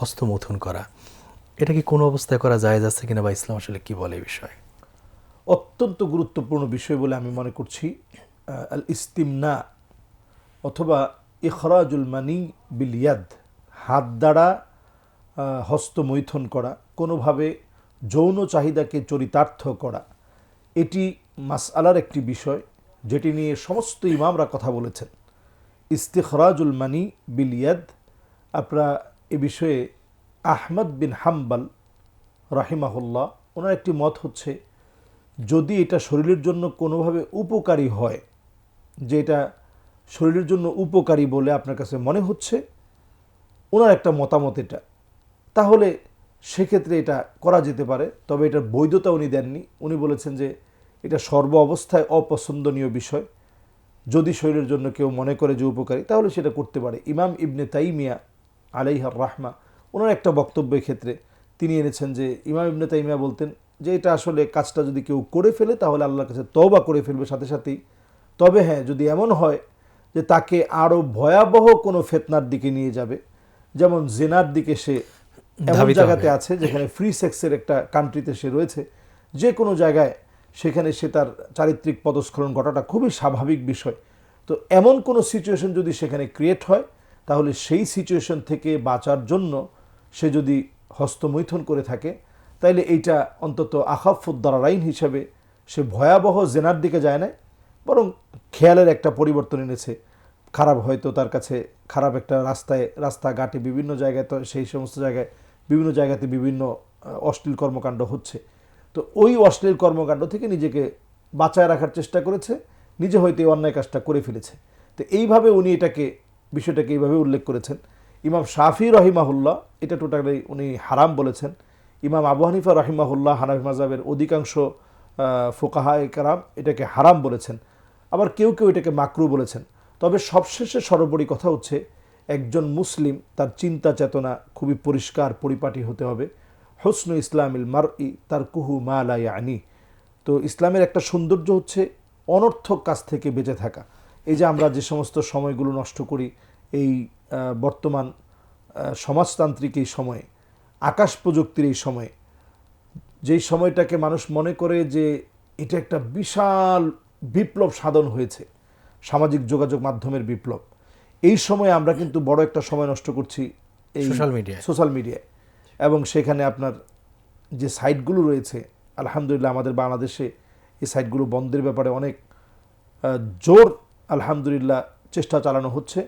হস্তমথন করা। এটা কি কোনো অবস্থায় করা যায় যাচ্ছে কিনা বা ইসলাম আসলে কী বলে এই বিষয়ে? অত্যন্ত গুরুত্বপূর্ণ বিষয় বলে আমি মনে করছি আল ইস্তিমনা অথবা ইখরাজুল মানি বিলিয়াদ হাত দ্বারা হস্তমৈথন করা, কোনোভাবে যৌন চাহিদাকে চরিতার্থ করা, এটি মাসআলার একটি বিষয় যেটি নিয়ে সমস্ত ইমামরা কথা বলেছেন। ইস্তিখরাজুল মানি বিলিয়াদ আপনারা এ বিষয়ে আহমদ বিন হাম্বাল রাহিমাহুল্লাহ, ওনার একটি মত হচ্ছে, যদি এটা শরীরের জন্য কোনোভাবে উপকারী হয়, যে এটা শরীরের জন্য উপকারী বলে আপনার কাছে মনে হচ্ছে, ওনার একটা মতামত এটা, তাহলে সেক্ষেত্রে এটা করা যেতে পারে। তবে এটার বৈধতা উনি দেননি। উনি বলেছেন যে এটা সর্ব অবস্থায় অপছন্দনীয় বিষয়। যদি শরীরের জন্য কেউ মনে করে যে উপকারী, তাহলে সেটা করতে পারে। ইমাম ইবনে তাইমিয়া আলাইহার রাহমা ওনার একটা বক্তব্যের ক্ষেত্রে তিনি এনেছেন যে ইমাম ইবনে তাইমিয়া বলতেন যে এটা আসলে কাজটা যদি কেউ করে ফেলে তাহলে আল্লাহর কাছে তওবা করে ফেলবে সাথে সাথেই। তবে হ্যাঁ যদি এমন হয় যে তাকে আরও ভয়াবহ কোনো ফেতনার দিকে নিয়ে যাবে যেমন জেনার দিকে সে এমন জায়গাতে আছে যেখানে ফ্রি সেক্সের একটা কান্ট্রিতে সে রয়েছে যে কোনো জায়গায় সেখানে সে তার চারিত্রিক পদস্খলন ঘটাটা খুবই স্বাভাবিক বিষয়। তো এমন কোনো সিচুয়েশন যদি সেখানে ক্রিয়েট হয় তাহলে সেই সিচুয়েশন থেকে বাঁচার জন্য সে যদি হস্তমৈথুন করে থাকে, তাইলে এইটা অন্তত আখাফুদ্দারাইন হিসেবে সে ভয়াবহ জেনার দিকে যায় না বরং খেয়ালের একটা পরিবর্তন এনেছে। খারাপ হয়তো তার কাছে খারাপ একটা রাস্তায়, রাস্তাঘাটে বিভিন্ন জায়গায় তো সেই সমস্ত জায়গায়, বিভিন্ন জায়গাতে বিভিন্ন অশ্লীল কর্মকাণ্ড হচ্ছে। তো ওই অশ্লীল কর্মকাণ্ড থেকে নিজেকে বাঁচায় রাখার চেষ্টা করেছে, নিজে হয়তো এই অন্যায় কাজটা করে ফেলেছে। তো এইভাবে উনি এটাকে বিষয়টাকে এইভাবে উল্লেখ করেছেন। ইমাম শাফি রহিমাহুল্লাহ, এটা টোটালি উনি হারাম বলেছেন। ইমাম আবু হানিফা রহিমাহুল্লাহ, হানাফি মাজাবের অধিকাংশ ফোকাহা কারাম এটাকে হারাম বলেছেন। আবার কেউ কেউ এটাকে মাকরু বলেছেন। তবে সবশেষে সর্বোপরি কথা হচ্ছে, একজন মুসলিম তার চিন্তা চেতনা খুবই পরিষ্কার, পরিপাটি হতে হবে। হোসনু ইসলামিল মার ই তার কুহু মা লাই আনি তো ইসলামের একটা সৌন্দর্য হচ্ছে অনর্থক কাজ থেকে বেঁচে থাকা। এই যে আমরা যে সমস্ত সময়গুলো নষ্ট করি এই বর্তমান সমাজতান্ত্রিক এই সময়ে আকাশ প্রযুক্তির এই সময়ে যেই সময়টাকে মানুষ মনে করে যে এটা একটা বিশাল বিপ্লব সাধন হয়েছে সামাজিক যোগাযোগ মাধ্যমের বিপ্লব এই সময়ে আমরা কিন্তু বড় একটা সময় নষ্ট করছি এই সোশ্যাল media-য়। সোশ্যাল মিডিয়ায় এবং সেখানে আপনার যে সাইটগুলো রয়েছে আলহামদুলিল্লাহ আমাদের বাংলাদেশে এই সাইটগুলো বন্ধের ব্যাপারে অনেক জোর আলহামদুলিল্লাহ চেষ্টা চালানো হচ্ছে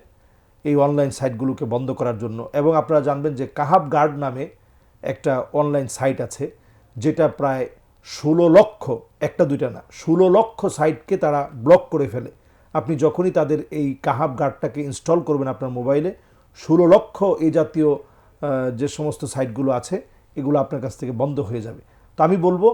এই অনলাইন সাইটগুলোকে বন্ধ করার জন্য। এবং আপনারা জানবেন যে কাহাব গার্ড নামে একটা অনলাইন সাইট আছে, যেটা প্রায় ষোলো লক্ষ, একটা দুইটা না, ষোলো লক্ষ সাইটকে তারা ব্লক করে ফেলে। আপনি যখনই তাদের এই কাহাব গার্ডটাকে ইনস্টল করবেন আপনার মোবাইলে, ষোলো লক্ষ এই জাতীয় যে সমস্ত সাইটগুলো আছে, এগুলো আপনার কাছ থেকে বন্ধ হয়ে যাবে। তো আমি বলব,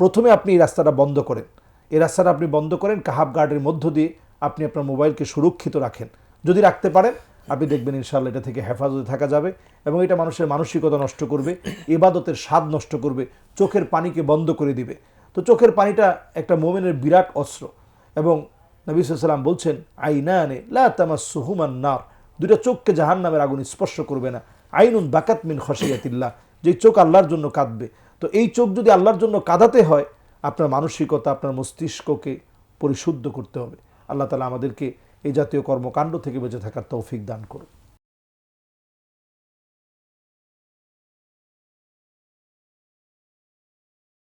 প্রথমে আপনি এই রাস্তাটা বন্ধ করেন। এই রাস্তাটা আপনি বন্ধ করেন কাহাব গার্ডের মধ্য দিয়ে। আপনি আপনার মোবাইলকে সুরক্ষিত রাখেন। যদি রাখতে পারেন, আপনি দেখবেন ইনশাল্লাহ এটা থেকে হেফাজতে থাকা যাবে এবং এটা মানুষের মানসিকতা নষ্ট করবে, ইবাদতের স্বাদ নষ্ট করবে, চোখের পানিকে বন্ধ করে দিবে। তো চোখের পানিটা একটা মোমেনের বিরাট অস্ত্র এবং নবী সাল্লাম বলছেন, আইনানে লা তামাস সুহুমান নার দুইটা চোখকে জাহান নামের আগুন স্পর্শ করবে না। আইনুন বাকাত মিন খসিয়াতিল্লাহ যেই চোখ আল্লাহর জন্য কাঁদবে। তো এই চোখ যদি আল্লাহর জন্য কাঁদাতে হয়, আপনার মানসিকতা, আপনার মস্তিষ্ককে পরিশুদ্ধ করতে হবে। আল্লাহ তালা আমাদেরকে এই জাতীয় কর্মকাণ্ড থেকে বেঁচে থাকার তৌফিক দান করুন।